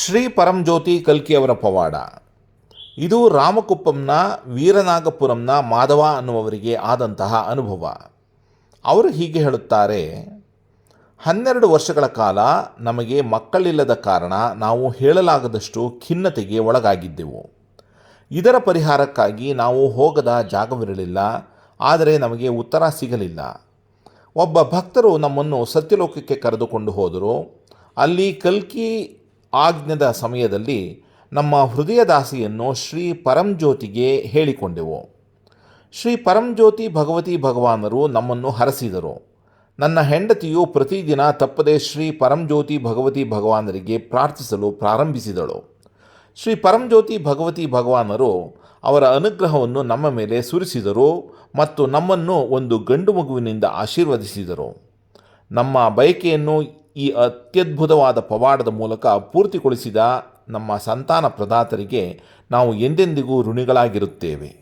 ಶ್ರೀ ಪರಂಜ್ಯೋತಿ ಕಲ್ಕಿಯವರ ಪವಾಡ. ಇದು ರಾಮಕುಪ್ಪಂನ, ವೀರನಾಗಪುರಂನ ಮಾಧವ ಅನ್ನುವವರಿಗೆ ಆದಂತಹ ಅನುಭವ. ಅವರು ಹೀಗೆ ಹೇಳುತ್ತಾರೆ, ಹನ್ನೆರಡು ವರ್ಷಗಳ ಕಾಲ ನಮಗೆ ಮಕ್ಕಳಿಲ್ಲದ ಕಾರಣ ನಾವು ಹೇಳಲಾಗದಷ್ಟು ಖಿನ್ನತೆಗೆ ಒಳಗಾಗಿದ್ದೆವು. ಇದರ ಪರಿಹಾರಕ್ಕಾಗಿ ನಾವು ಹೋಗದ ಜಾಗವಿರಲಿಲ್ಲ, ಆದರೆ ನಮಗೆ ಉತ್ತರ ಸಿಗಲಿಲ್ಲ. ಒಬ್ಬ ಭಕ್ತರು ನಮ್ಮನ್ನು ಸತ್ಯಲೋಕಕ್ಕೆ ಕರೆದುಕೊಂಡು ಹೋದರು. ಅಲ್ಲಿ ಕಲ್ಕಿ ಆಜ್ಞದ ಸಮಯದಲ್ಲಿ ನಮ್ಮ ಹೃದಯದಾಸಿಯನ್ನು ಶ್ರೀ ಪರಂಜ್ಯೋತಿಗೆ ಹೇಳಿಕೊಂಡೆವು. ಶ್ರೀ ಪರಂಜ್ಯೋತಿ ಭಗವತಿ ಭಗವಾನರು ನಮ್ಮನ್ನು ಹರಸಿದರು. ನನ್ನ ಹೆಂಡತಿಯು ಪ್ರತಿದಿನ ತಪ್ಪದೆ ಶ್ರೀ ಪರಂಜ್ಯೋತಿ ಭಗವತಿ ಭಗವಾನರಿಗೆ ಪ್ರಾರ್ಥಿಸಲು ಪ್ರಾರಂಭಿಸಿದಳು. ಶ್ರೀ ಪರಂಜ್ಯೋತಿ ಭಗವತಿ ಭಗವಾನರು ಅವರ ಅನುಗ್ರಹವನ್ನು ನಮ್ಮ ಮೇಲೆ ಸುರಿಸಿದರು ಮತ್ತು ನಮ್ಮನ್ನು ಒಂದು ಗಂಡು ಮಗುವಿನಿಂದ ಆಶೀರ್ವದಿಸಿದರು. ನಮ್ಮ ಬಯಕೆಯನ್ನು ಈ ಅತ್ಯದ್ಭುತವಾದ ಪವಾಡದ ಮೂಲಕ ಪೂರ್ತಿಗೊಳಿಸಿದ ನಮ್ಮ ಸಂತಾನ ಪ್ರದಾತರಿಗೆ ನಾವು ಎಂದೆಂದಿಗೂ ಋಣಿಗಳಾಗಿರುತ್ತೇವೆ.